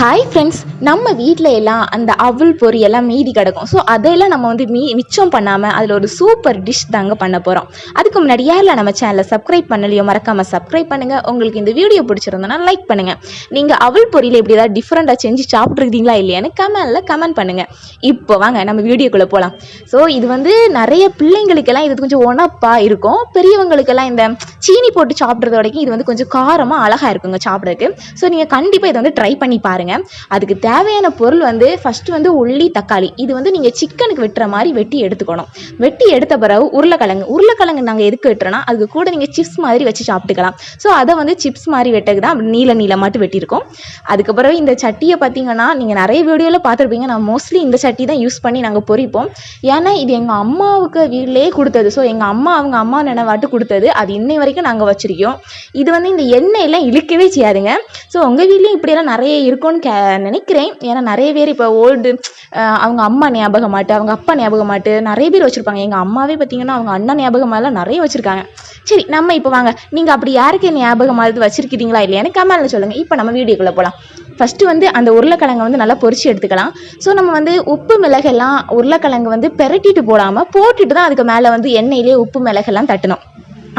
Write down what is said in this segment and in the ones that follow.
Hi friends நம்ம வீட்டில் எல்லாம் அந்த அவல் பொறி எல்லாம் மீதி கிடக்கும். ஸோ அதையெல்லாம் நம்ம வந்து மீ மிச்சம் பண்ணாமல் அதில் ஒரு சூப்பர் டிஷ் தாங்க பண்ண போகிறோம் அதுக்கு முன்னாடி யாரில் நம்ம சேனலை சப்ஸ்கிரைப் பண்ணலையோ மறக்காமல் சப்ஸ்கிரைப் பண்ணுங்கள் உங்களுக்கு இந்த வீடியோ பிடிச்சிருந்தோன்னா லைக் பண்ணுங்கள் நீங்கள் அவல் பொரியில் இப்படி ஏதாவது டிஃப்ரெண்ட்டாக செஞ்சு சாப்பிட்ருக்கீங்களா இல்லையான்னு கமெண்டில் கமெண்ட் பண்ணுங்கள் இப்போ வாங்க நம்ம வீடியோக்குள்ளே போகலாம் ஸோ இது வந்து நிறைய பிள்ளைங்களுக்கெல்லாம் இது கொஞ்சம் உணப்பாக இருக்கும். பெரியவங்களுக்கெல்லாம் இந்த சீனி போட்டு சாப்பிட்றது வரைக்கும் இது வந்து கொஞ்சம் காரமாக அழகாக இருக்குங்க சாப்பிட்றதுக்கு. ஸோ நீங்கள் கண்டிப்பாக இதை வந்து ட்ரை பண்ணி பாருங்கள் அதுக்கு தேவையான பொருள் வந்து ஃபஸ்ட்டு வந்து உள்ளி தக்காளி. இது வந்து நீங்கள் சிக்கனுக்கு வெட்டுற மாதிரி வெட்டி எடுத்துக்கணும். வெட்டி எடுத்த பிறகு உருளைக்கிழங்கு. உருளைக்கிழங்கு நாங்கள் எதுக்கு வெட்டுறோன்னா அதுக்கு கூட நீங்கள் சிப்ஸ் மாதிரி வச்சு சாப்பிட்டுக்கலாம். ஸோ அதை வந்து சிப்ஸ் மாதிரி வெட்டக்கு தான் நீல நீளமாட்டு வெட்டியிருக்கோம். அதுக்கப்புறம் இந்த சட்டியை பார்த்தீங்கன்னா நீங்கள் நிறைய வீடியோவில் பார்த்துருப்பீங்க. நான் மோஸ்ட்லி இந்த சட்டி தான் யூஸ் பண்ணி நாங்கள் பொரிப்போம் ஏன்னா இது எங்கள் அம்மாவுக்கு வீட்டிலே கொடுத்தது. ஸோ எங்கள் அம்மா அவங்க அம்மா நினைவாட்டு கொடுத்தது. அது இன்னை வரைக்கும் நாங்கள் வச்சுருக்கோம். இது வந்து இந்த எண்ணெயெல்லாம் இழுக்கவே செய்யாதுங்க. ஸோ உங்கள் வீட்லேயும் இப்படியெல்லாம் நிறைய இருக்கும்னு கே நினைக்கிறேன். ஏன்னா நிறைய பேர் இப்போ ஓல்டு அவங்க அம்மா ஞாபகமாட்டு அவங்க அப்பா ஞாபகமாட்டு நிறைய பேர் வச்சுருப்பாங்க. எங்கள் அம்மாவே பார்த்தீங்கன்னா அவங்க அண்ணன் ஞாபகமாலாம் நிறைய வச்சுருக்காங்க. சரி நம்ம இப்போ வாங்க. நீங்கள் அப்படி யாருக்கு ஞாபகமாவது வச்சுருக்கிறீங்களா இல்லையான்னு கமெண்ட்டில் சொல்லுங்கள் இப்போ நம்ம வீடியோக்குள்ளே போகலாம் ஃபஸ்ட்டு வந்து அந்த உருளைக்கிழங்கை வந்து நல்லா பொறிச்சு எடுத்துக்கலாம். ஸோ நம்ம வந்து உப்பு மிளகெல்லாம் உருளைக்கிழங்கு வந்து பெரட்டிட்டு போடாமல் போட்டுட்டு தான் அதுக்கு மேலே வந்து எண்ணெயிலே உப்பு மிளகெல்லாம் தட்டணும்.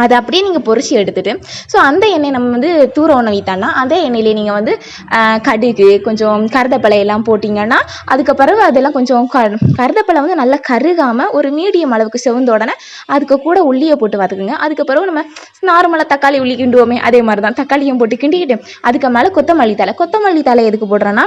அதை அப்படியே நீங்கள் பொறிச்சு எடுத்துகிட்டு ஸோ அந்த எண்ணெய் நம்ம வந்து தூர உணவு வைத்தானா அதே எண்ணெயிலே நீங்கள் வந்து கடுகு கொஞ்சம் கருதப்பழையெல்லாம் போட்டிங்கன்னா அதுக்கு பிறகு அதெல்லாம் கொஞ்சம் க கருதப்பழம் வந்து நல்லா கருகாமல் ஒரு மீடியம் அளவுக்கு செவந்த உடனே அதுக்கு கூட உள்ளியை போட்டு வதக்குங்க. அதுக்கு பிறகு நம்ம நார்மலாக தக்காளி உள்ளி கிண்டுவோமே அதே மாதிரி தான் தக்காளியும் போட்டு கிண்டிக்கிட்டு அதுக்கு மேலே கொத்தமல்லி தலை கொத்தமல்லி தலை எதுக்கு போடுறேன்னா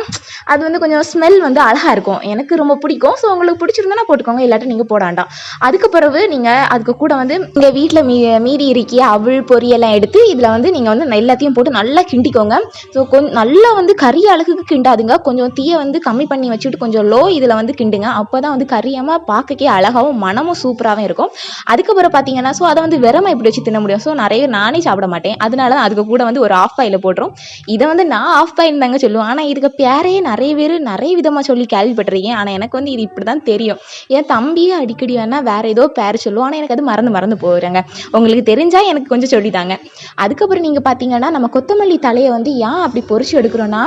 அது வந்து கொஞ்சம் ஸ்மெல் வந்து அழகாக இருக்கும். எனக்கு ரொம்ப பிடிக்கும். ஸோ உங்களுக்கு பிடிச்சிருந்தா போட்டுக்கோங்க. இல்லாட்டி நீங்கள் போட வேண்டாம். அதுக்கு பிறகு நீங்கள் அதுக்கு கூட வந்து இங்கே வீட்டில் மீ மீறி இருக்கிய அவள் பொரியெல்லாம் எடுத்து இதில் வந்து நீங்கள் வந்து எல்லாத்தையும் போட்டு நல்லா கிண்டிக்கோங்க. ஸோ கொஞ்சம் நல்லா வந்து கறி அழகுக்கு கிண்டாதுங்க. கொஞ்சம் தீயை வந்து கம்மி பண்ணி வச்சுட்டு கொஞ்சம் லோ இதில் வந்து கிண்டுங்க. அப்போ தான் வந்து கறியமாக பார்க்கக்கே அழகாகவும் மனமும் சூப்பராகவும் இருக்கும். அதுக்கப்புறம் பார்த்தீங்கன்னா ஸோ அதை வந்து வெறமை இப்படி வச்சு தின்ன முடியும்? ஸோ நிறைய பேர் நானே சாப்பிட மாட்டேன். அதனால தான் அதுக்கு கூட வந்து ஒரு ஆஃப் பாயில் போட்டுரும். இதை வந்து நான் ஆஃப் பாயில் தாங்க சொல்லுவேன். ஆனால் இதுக்கு பேரையே நிறைய பேர் நிறைய விதமாக சொல்லி கேள்விப்பட்டிருக்கேன். ஆனால் எனக்கு வந்து இது இப்படி தான் தெரியும். என் தம்பியே அடிக்கடி வேணால் வேறு ஏதோ பேர் சொல்லுவோம் ஆனால் எனக்கு அது மறந்து மறந்து போகிறாங்க உங்களுக்கு தெரிஞ்சால் எனக்கு கொஞ்சம் சொல்லித்தாங்க அதுக்கப்புறம் நீங்கள் பார்த்தீங்கன்னா நம்ம கொத்தமல்லி தலையை வந்து ஏன் அப்படி பொறிச்சு எடுக்கிறோன்னா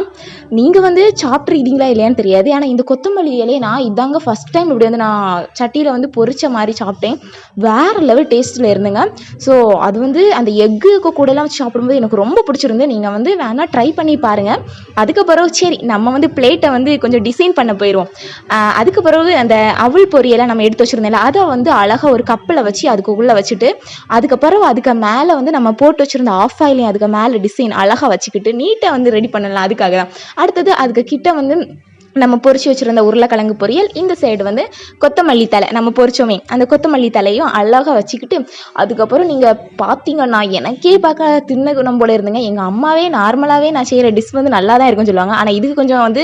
நீங்கள் வந்து சாப்பிட்ருக்கீங்களா இல்லையான்னு தெரியாது. ஆனால் இந்த கொத்தமல்லி இலையை நான் இதாங்க ஃபஸ்ட் டைம் இப்படி வந்து நான் சட்டியில் வந்து பொறிச்ச மாதிரி சாப்பிட்டேன். வேறு லெவல் டேஸ்ட்டில் இருந்துங்க. ஸோ அது வந்து அந்த எக்கு கூடலாம் வச்சு சாப்பிடும்போது எனக்கு ரொம்ப பிடிச்சிருந்து நீங்கள் வந்து வேணால் ட்ரை பண்ணி பாருங்கள் அதுக்கப்புறம் சரி நம்ம வந்து பிளேட்டை வந்து கொஞ்சம் டிசைன் பண்ண போயிடுவோம் அதுக்கு பிறகு அந்த அவள் பொரியெல்லாம் நம்ம எடுத்து வச்சுருந்தோம்ல அதை வந்து அழகாக ஒரு கப்பில் வச்சு அதுக்கு உள்ளே வச்சுட்டு அதுக்கப்புறம் பிறகு அதுக்கு மேலே வந்து நம்ம போட்டு வச்சுருந்த ஆஃப் ஆயிலையும் அதுக்கு மேலே டிசைன் அழகாக வச்சுக்கிட்டு நீட்டாக வந்து ரெடி பண்ணலாம். அதுக்காக தான் அடுத்தது அதுக்கு கிட்ட வந்து நம்ம பொறிச்சு வச்சுருந்த உருளைக்கிழங்கு பொரியல் இந்த சைடு வந்து கொத்தமல்லி தலை நம்ம பொரிச்சோமே அந்த கொத்தமல்லி தலையும் அழகாக வச்சுக்கிட்டு அதுக்கப்புறம் நீங்கள் பார்த்தீங்கன்னா எனக்கே பார்க்க தின்ன குணம் போல இருந்துங்க. எங்கள் அம்மாவே நார்மலாகவே நான் செய்கிற டிஷ் வந்து நல்லா தான் இருக்கும்னு சொல்லுவாங்க. ஆனால் இதுக்கு கொஞ்சம் வந்து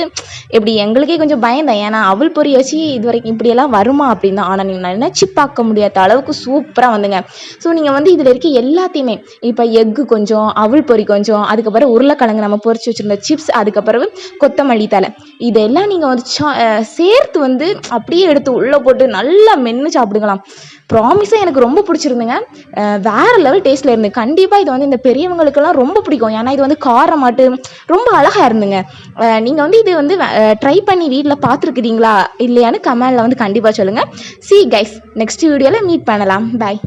எப்படி எங்களுக்கே கொஞ்சம் பயந்தேன் ஏன்னா அவள் பொரி வச்சு இது வரைக்கும் இப்படியெல்லாம் வருமா அப்படின்னு தான் ஆனால் நீங்கள் நினச்சி பார்க்க முடியாத அளவுக்கு சூப்பராக வந்துங்க. ஸோ நீங்கள் வந்து இதில் இருக்க எல்லாத்தையுமே இப்போ எக்கு கொஞ்சம் அவள் பொரி கொஞ்சம் அதுக்கப்புறம் உருளைக்கிழங்கு நம்ம பொறிச்சு வச்சுருந்த சிப்ஸ் அதுக்கப்புறம் கொத்தமல்லி தலை இதெல்லாம் நீங்கள் வந்து சா- சேர்த்து வந்து அப்படியே எடுத்து உள்ளே போட்டு நல்லா மென்று சாப்பிடுங்களாம். ப்ராமிஸாக எனக்கு ரொம்ப பிடிச்சிருந்துங்க. வேறு வேற லெவல் டேஸ்ட்டில் இருந்து. கண்டிப்பாக இது வந்து இந்த பெரியவங்களுக்கெல்லாம் ரொம்ப பிடிக்கும். ஏன்னா இது வந்து காரமாட்டு ரொம்ப அழகாக இருந்துங்க. நீங்கள் வந்து இது வந்து ட்ரை பண்ணி வீட்டில் பார்த்துருக்குறீங்களா இல்லையான்னு கமெண்டில் வந்து கண்டிப்பாக சொல்லுங்கள் சி கைஸ் நெக்ஸ்ட் வீடியோவில் மீட் பண்ணலாம். பாய்